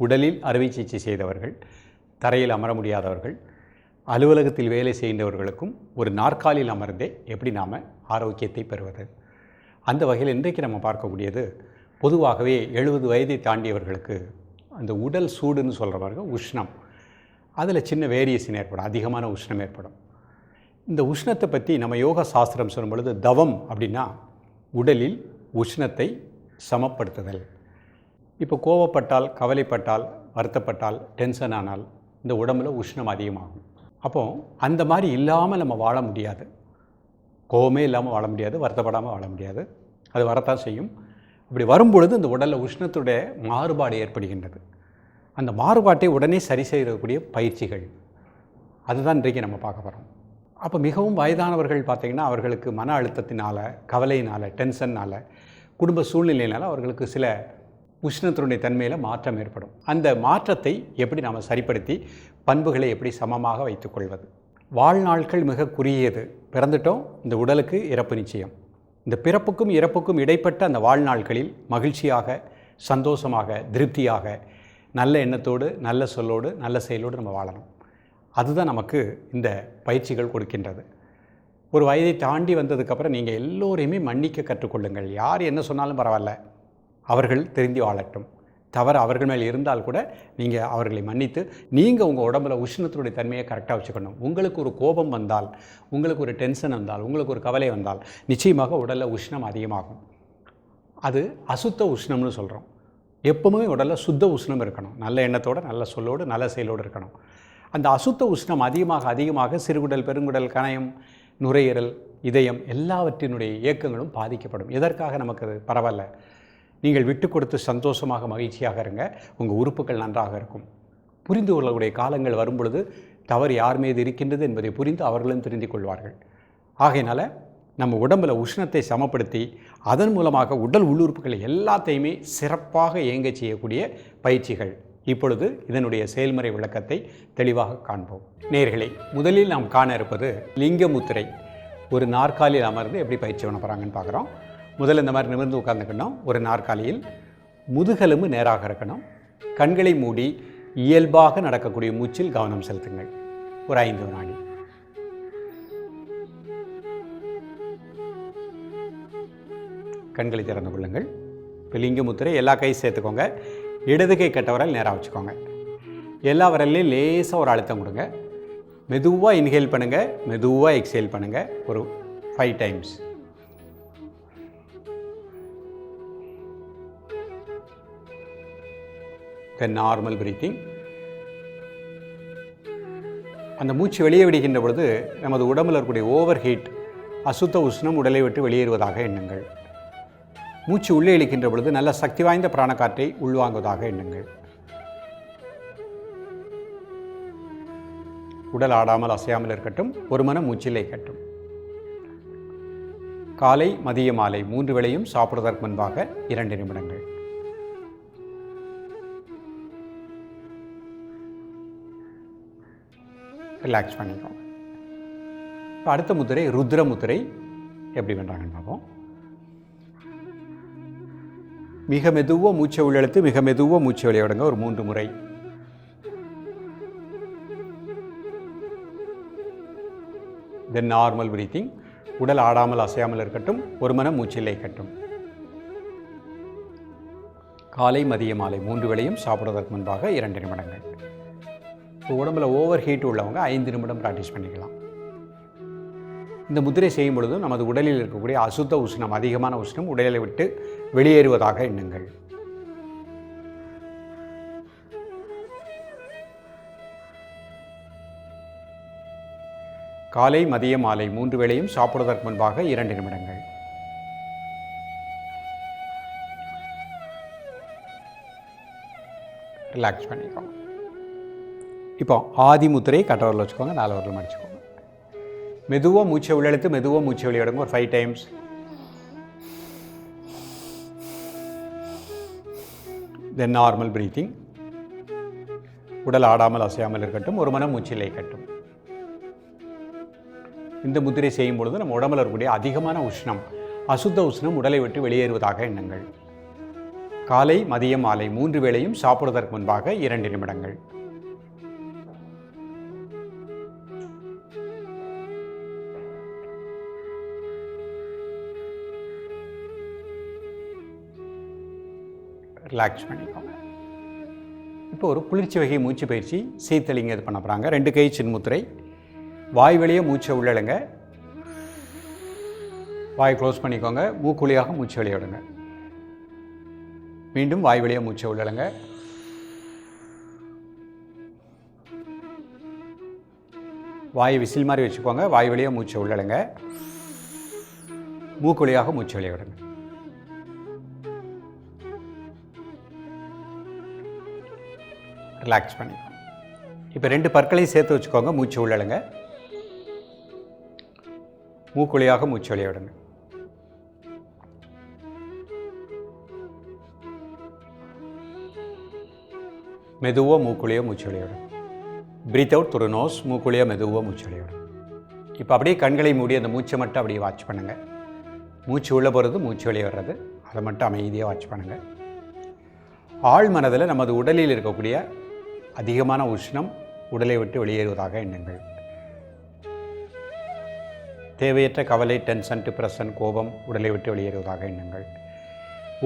உடலில் அறுவை சிகிச்சை செய்தவர்கள் தரையில் அமர முடியாதவர்கள் அலுவலகத்தில் வேலை செய்கின்றவர்களுக்கும் ஒரு நாற்காலியில் அமர்ந்தே எப்படி நாம் ஆரோக்கியத்தை பெறுவது? அந்த வகையில் இன்றைக்கு நம்ம பார்க்கக்கூடியது பொதுவாகவே எழுபது வயதை தாண்டியவர்களுக்கு அந்த உடல் சூடுன்னு சொல்கிறவர்கள் உஷ்ணம். அதில் சின்ன வேரியேஷன் ஏற்படும் அதிகமான உஷ்ணம் ஏற்படும். இந்த உஷ்ணத்தை பற்றி நம்ம யோக சாஸ்திரம் சொல்லும் பொழுது தவம் அப்படின்னா உடலில் உஷ்ணத்தை சமப்படுத்துதல். இப்போ கோவப்பட்டால் கவலைப்பட்டால் வருத்தப்பட்டால் டென்ஷன் ஆனால் இந்த உடம்புல உஷ்ணம் அதிகமாகும். அப்போ அந்த மாதிரி இல்லாமல் நம்ம வாழ முடியாது. கோவமே இல்லாமல் வாழ முடியாது வருத்தப்படாமல் வாழ முடியாது. அது வரத்தான் செய்யும். அப்படி வரும்பொழுது இந்த உடலில் உஷ்ணத்துடைய மாறுபாடு ஏற்படுகின்றது. அந்த மாறுபாட்டை உடனே சரி செய்யக்கூடிய பயிற்சிகள். அதுதான் இன்றைக்கு நம்ம பார்க்க போகிறோம் அப்போ மிகவும் வயதானவர்கள் பார்த்திங்கன்னா அவர்களுக்கு மன அழுத்தத்தினால் கவலையினால் டென்ஷன்னால் குடும்ப சூழ்நிலையினால் அவர்களுக்கு சில உஷ்ணத்தினுடைய தன்மையில் மாற்றம் ஏற்படும். அந்த மாற்றத்தை எப்படி நாம் சரிப்படுத்தி பண்புகளை எப்படி சமமாக வைத்துக்கொள்வது வாழ்நாட்கள் மிக குறுகியது. பிறந்துட்டோம் இந்த உடலுக்கு இறப்பு நிச்சயம். இந்த பிறப்புக்கும் இறப்புக்கும் இடைப்பட்ட அந்த வாழ்நாட்களில் மகிழ்ச்சியாக சந்தோஷமாக திருப்தியாக நல்ல எண்ணத்தோடு நல்ல சொல்லோடு நல்ல செயலோடு நம்ம வாழணும். அதுதான் நமக்கு இந்த பயிற்சிகள் கொடுக்கின்றது. ஒரு வயதை தாண்டி வந்ததுக்கப்புறம் நீங்கள் எல்லோரையுமே மன்னிக்க கற்றுக்கொள்ளுங்கள். யார் என்ன சொன்னாலும் பரவாயில்ல. அவர்கள் தெரிந்து வாழட்டும். தவறு அவர்கள் மேல் இருந்தால் கூட நீங்கள் அவர்களை மன்னித்து நீங்கள் உங்கள் உடம்புல உஷ்ணத்தினுடைய தன்மையை கரெக்டாக வச்சுக்கணும். உங்களுக்கு ஒரு கோபம் வந்தால் உங்களுக்கு ஒரு டென்ஷன் வந்தால் உங்களுக்கு ஒரு கவலை வந்தால் நிச்சயமாக உடலில் உஷ்ணம் அதிகமாகும். அது அசுத்த உஷ்ணம்னு சொல்கிறோம் எப்பவுமே உடலில் சுத்த உஷ்ணம் இருக்கணும். நல்ல எண்ணத்தோடு நல்ல சொல்லோடு நல்ல செயலோடு இருக்கணும். அந்த அசுத்த உஷ்ணம் அதிகமாக அதிகமாக சிறுகுடல் பெருங்குடல் கணையம் நுரையீரல் இதயம் எல்லாவற்றினுடைய இயக்கங்களும் பாதிக்கப்படும். எதற்காக நமக்கு அது பரவாயில்ல? நீங்கள் விட்டு கொடுத்து சந்தோஷமாக மகிழ்ச்சியாக இருங்க. உங்கள் உறுப்புகள் நன்றாக இருக்கும். புரிந்து கொள்ளக்கூடிய காலங்கள் வரும்பொழுது தவறு யார் மீது இருக்கின்றது என்பதை புரிந்து அவர்களும் தெரிந்து கொள்வார்கள். ஆகையினால் நம்ம உடம்பில் உஷ்ணத்தை சமப்படுத்தி அதன் மூலமாக உடல் உள்ளுறுப்புகளை எல்லாத்தையுமே சிறப்பாக இயங்க செய்யக்கூடிய பயிற்சிகள். இப்பொழுது இதனுடைய செயல்முறை விளக்கத்தை தெளிவாக காண்போம். நேர்களே முதலில் நாம் காண இருப்பது லிங்கமுத்திரை. ஒரு நாற்காலியில் அமர்ந்து எப்படி பயிற்சி பண்ண போகிறாங்கன்னு பார்க்குறோம். முதல்ல இந்த மாதிரி நிமிர்ந்து உட்காந்துக்கணும் ஒரு நாற்காலியில் முதுகெலும்பு நேராக இருக்கணும். கண்களை மூடி இயல்பாக நடக்கக்கூடிய மூச்சில் கவனம் செலுத்துங்கள். ஒரு ஐந்து வினாடி. கண்களை திறந்து கொள்ளுங்கள். இப்போ லிங்க முத்திரை எல்லா கையும் சேர்த்துக்கோங்க. இடது கை கட்டவரால் நேராக வச்சுக்கோங்க. எல்லா விரல்லையும் லேசாக ஒரு அழுத்தம் கொடுங்க. மெதுவாக இன்ஹேல் பண்ணுங்கள் மெதுவாக எக்ஸேல் பண்ணுங்கள் ஒரு five times then normal breathing அந்த மூச்சு வெளியே விடுகின்ற பொழுது நமது உடம்பில் இருக்கக்கூடிய ஓவர் ஹீட் அசுத்த உஷ்ணம் உடலை விட்டு வெளியேறுவதாக எண்ணுங்கள். மூச்சு உள்ளே இழுக்கின்ற பொழுது நல்ல சக்தி வாய்ந்த பிராணக்காற்றை உள்வாங்குவதாக எண்ணுங்கள். உடல் ஆடாமல் அசையாமல் இருக்கட்டும் ஒரு மனம் மூச்சில் இருக்கட்டும். காலை மதிய மாலை மூன்று வேளையும் சாப்பிடுவதற்கு முன்பாக இரண்டு நிமிடங்கள். ரிலாக்ஸ் பண்ணிக்கோங்க. இப்போ அடுத்த முத்திரை ருத்ர முத்திரை எப்படி பண்ணுறாங்கன்னு பார்ப்போம். மிக மெதுவாக மூச்சை உள்ளெழுத்து மிக மெதுவாக மூச்சை விளையாடுங்க ஒரு மூன்று முறை. தென் நார்மல் பிரீத்திங் உடல் ஆடாமல் அசையாமல் இருக்கட்டும். ஒரு மனம் மூச்சில் கட்டும் காலை மதிய மாலை மூன்று வேளையும் சாப்பிடுவதற்கு முன்பாக இரண்டு நிமிடங்கள். ஸோ உடம்புல ஓவர் ஹீட் உள்ளவங்க ஐந்து நிமிடம் ப்ராக்டிஸ் பண்ணிக்கலாம். இந்த முதிரை செய்யும் பொழுது நமது உடலில் இருக்கக்கூடிய அசுத்த உஷ்ணம் அதிகமான உஷ்ணம் உடலை விட்டு வெளியேறுவதாக எண்ணுங்கள். காலை மதிய மாலை மூன்று வேளையும் சாப்பிடுவதற்கு முன்பாக இரண்டு நிமிடங்கள். ரிலாக்ஸ் பண்ணிக்கோங்க. இப்போ ஆதி முத்திரையை கட்டவரில் வச்சுக்கோங்க நாலவரில் மடிச்சுக்கோங்க மெதுவாக மூச்சை உள்ளெழுத்து மெதுவாக மூச்சை வெளியிடுங்க ஒரு five times then normal breathing உடல் ஆடாமல் அசையாமல் இருக்கட்டும் ஒரு மனம் மூச்சிலை கட்டும். இந்த முத்திரை செய்யும் பொழுது நம்ம உடம்புல இருக்கக்கூடிய அதிகமான உஷ்ணம் அசுத்த உஷ்ணம் உடலை விட்டு வெளியேறுவதாக எண்ணங்கள். காலை மதியம் மாலை மூன்று வேளையும் சாப்பிடுவதற்கு முன்பாக இரண்டு நிமிடங்கள். ரிலாக்ஸ் பண்ணிக்கோங்க. இப்போ ஒரு குளிர்ச்சி வகை மூச்சு பயிற்சி சீத்தலிங்க இது பண்ண போகிறாங்க ரெண்டு கை சின்முத்திரை வாய் வழியே மூச்சை உள்ளழுங்க வாய் க்ளோஸ் பண்ணிக்கோங்க. மூக்குழியாக மூச்சு வெளியே விடுங்க. மீண்டும் வாய் வழியாக மூச்சை உள்ளழுங்க வாய் விசில் மாதிரி வச்சுக்கோங்க. வாய் வழியாக மூச்சை உள்ளழுங்க மூக்குழியாக மூச்சு விளையாடுங்க ரிலாக்ஸ் பண்ணிக்கோங்க இப்போ ரெண்டு பற்களையும் சேர்த்து வச்சுக்கோங்க மூச்சு உள்ளழுங்க. மூக்குழியாக மூச்சு வெளியே விடுங்க. மெதுவாக மூக்குழியோ மூச்சு வெளியே விடுங்க. பிரீத் அவுட் துரு நோஸ் மூக்குழியாக மெதுவாக மூச்சு வெளியே விடுங்க. இப்போ அப்படியே கண்களை மூடி அந்த மூச்சை மட்டும் அப்படியே வாட்ச் பண்ணுங்கள் மூச்சு உள்ளே போகிறது மூச்சு வெளியே வர்றது அதை மட்டும் அமைதியாக வாட்ச் பண்ணுங்கள் ஆழ் மனதில் நமது உடலில் இருக்கக்கூடிய அதிகமான உஷ்ணம் உடலை விட்டு வெளியேறுவதாக எண்ணுங்கள். தேவையற்ற கவலை டென்ஷன் டிப்ரெஷன் கோபம் உடலை விட்டு வெளியேறுவதாக எண்ணுங்கள்.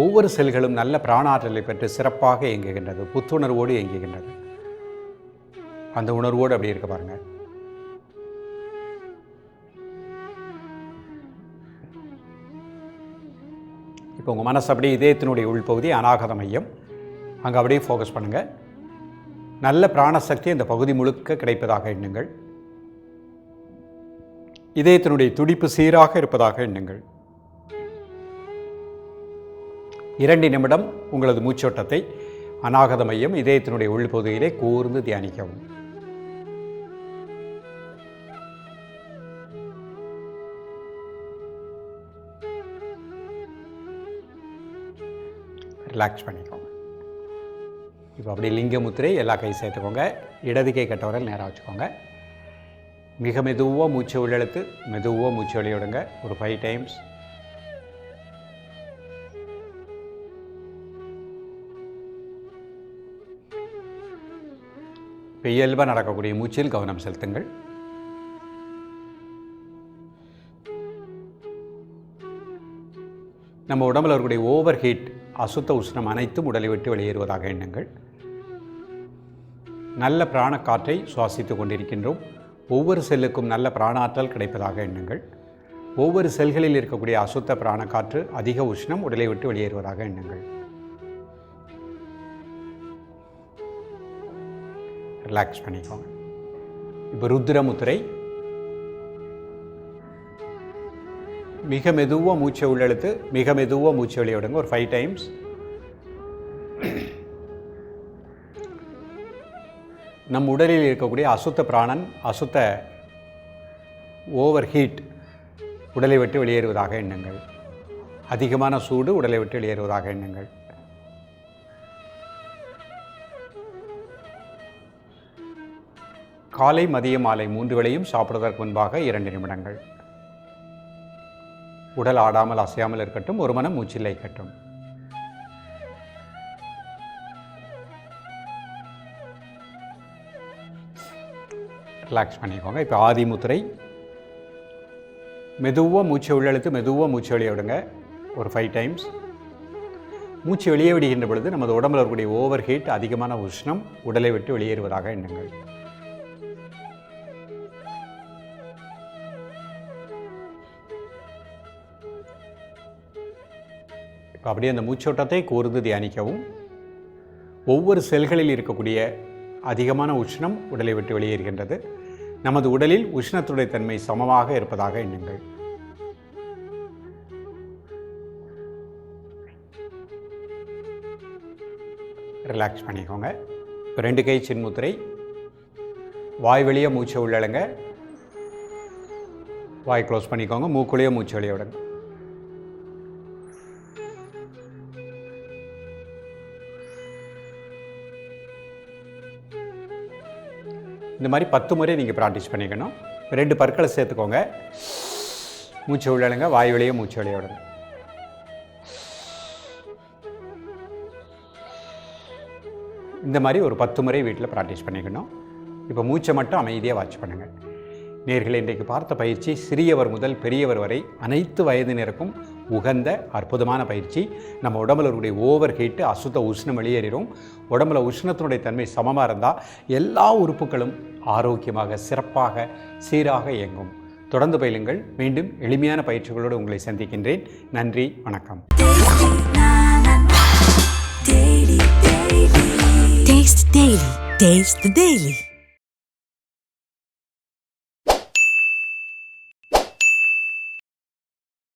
ஒவ்வொரு செல்களும் நல்ல பிராணாற்றலை பெற்று சிறப்பாக இயங்குகின்றது புத்துணர்வோடு இயங்குகின்றது. அந்த உணர்வோடு அப்படி இருக்க பாருங்க. இப்போ உங்கள் மனசு அப்படியே இதயத்தினுடைய உள்பகுதி அநாகத மையம். அங்கே அப்படியே ஃபோக்கஸ் பண்ணுங்கள் நல்ல பிராணசக்தி அந்த பகுதி முழுக்க கிடைப்பதாக எண்ணுங்கள். இதயத்தினுடைய துடிப்பு சீராக இருப்பதாக எண்ணுங்கள். இரண்டு நிமிடம் உங்களது மூச்சோட்டத்தை அநாகத மையம் இதயத்தினுடைய உள்பகுதியிலே கூர்ந்து தியானிக்கவும். ரிலாக்ஸ் பண்ணிக்கோங்க. இப்போ அப்படியே லிங்க முத்திரை எல்லா கை சேர்த்துக்கோங்க. இடது கை கட்டவரை நேராக வச்சுக்கோங்க. மிக மெதுவாக மூச்சு உள்ளெழுத்து மெதுவாக மூச்சு வெளியிடுங்க ஒரு ஃபைவ் டைம்ஸ் இப்போ இயல்பாக நடக்கக்கூடிய மூச்சில் கவனம் செலுத்துங்கள். நம்ம உடம்புல இருக்கக்கூடிய ஓவர் ஹீட் அசுத்த உஷ்ணம் அனைத்தும் உடலை விட்டு வெளியேறுவதாக எண்ணுங்கள். நல்ல பிராண காற்றை சுவாசித்துக் கொண்டிருக்கின்றோம். ஒவ்வொரு செல்லுக்கும் நல்ல பிராணாற்றல் கிடைப்பதாக எண்ணுங்கள். ஒவ்வொரு செல்களில் இருக்கக்கூடிய அசுத்த பிராண காற்று அதிக உஷ்ணம் உடலை விட்டு வெளியேறுவதாக எண்ணுங்கள். ரிலாக்ஸ் பண்ணிக்கோங்க. இப்போ ருத்ரமுத்திரை. மிக மெதுவாக மூச்சை உள்ளெழுத்து மிக மெதுவாக மூச்சை வெளியே விடுங்க ஒரு ஃபைவ் டைம்ஸ் நம் உடலில் இருக்கக்கூடிய அசுத்த பிராணன் அசுத்த ஓவர் ஹீட் உடலை விட்டு வெளியேறுவதாக எண்ணுங்கள். அதிகமான சூடு உடலை விட்டு வெளியேறுவதாக எண்ணுங்கள். காலை மதிய மாலை மூன்று வேளையும் சாப்பிடுவதற்கு முன்பாக இரண்டு நிமிடங்கள். உடல் ஆடாமல் அசையாமல் இருக்கட்டும் ஒரு மனம் மூச்சில்லை கட்டும் ரிலாக்ஸ் பண்ணிக்கோங்க. இப்போ ஆதி முத்திரை. மெதுவாக மூச்சை உள்ளெழுத்து மெதுவாக மூச்சு வெளியே விடுங்க. ஒரு ஃபைவ் டைம்ஸ் மூச்சு வெளியே விடுகின்ற பொழுது நமது உடம்பில் இருக்கக்கூடிய ஓவர் ஹீட் அதிகமான உஷ்ணம் உடலை விட்டு வெளியேறுவதாக எண்ணுங்கள். இப்போ அப்படியே அந்த மூச்சோட்டத்தை கூர்ந்து தியானிக்கவும். ஒவ்வொரு செல்களில் இருக்கக்கூடிய அதிகமான உஷ்ணம் உடலை விட்டு வெளியேறுகின்றது. நமது உடலில் உஷ்ணத்துடைய தன்மை சமமாக இருப்பதாக எண்ணுங்கள். ரிலாக்ஸ் பண்ணிக்கோங்க. ரெண்டு கை சின்முத்திரை வாய் வெளியே மூச்சை உள்ளடங்க. வாய் க்ளோஸ் பண்ணிக்கோங்க. மூக்குள்ளேயே மூச்சு வெளியே விடுங்க. இந்த மாதிரி பத்து முறை நீங்கள் ப்ராக்டிஸ் பண்ணிக்கணும். ரெண்டு பற்களை சேர்த்துக்கோங்க. மூச்சு உள்ளடங்க வாய் வழியே மூச்சு வெளியே விடுங்க இந்த மாதிரி ஒரு பத்து முறை வீட்டில் ப்ராக்டிஸ் பண்ணிக்கணும். இப்போ மூச்சை மட்டும் அமைதியாக வாட்ச் பண்ணுங்கள் நேர்களை இன்றைக்கு பார்த்த பயிற்சி சிறியவர் முதல் பெரியவர் வரை அனைத்து வயதினருக்கும் உகந்த அற்புதமான பயிற்சி. நம்ம உடம்புல இருக்கக்கூடிய ஓவர் ஹீட்டு அசுத்த உஷ்ணம் வெளியேறிடும் உடம்புல உஷ்ணத்தினுடைய தன்மை சமமாக இருந்தால் எல்லா உறுப்புகளும் ஆரோக்கியமாக சிறப்பாக சீராக இயங்கும் தொடர்ந்து பயிலுங்கள் மீண்டும் எளிமையான பயிற்சிகளோடு உங்களை சந்திக்கின்றேன் நன்றி வணக்கம் Taste Daily. The Daily.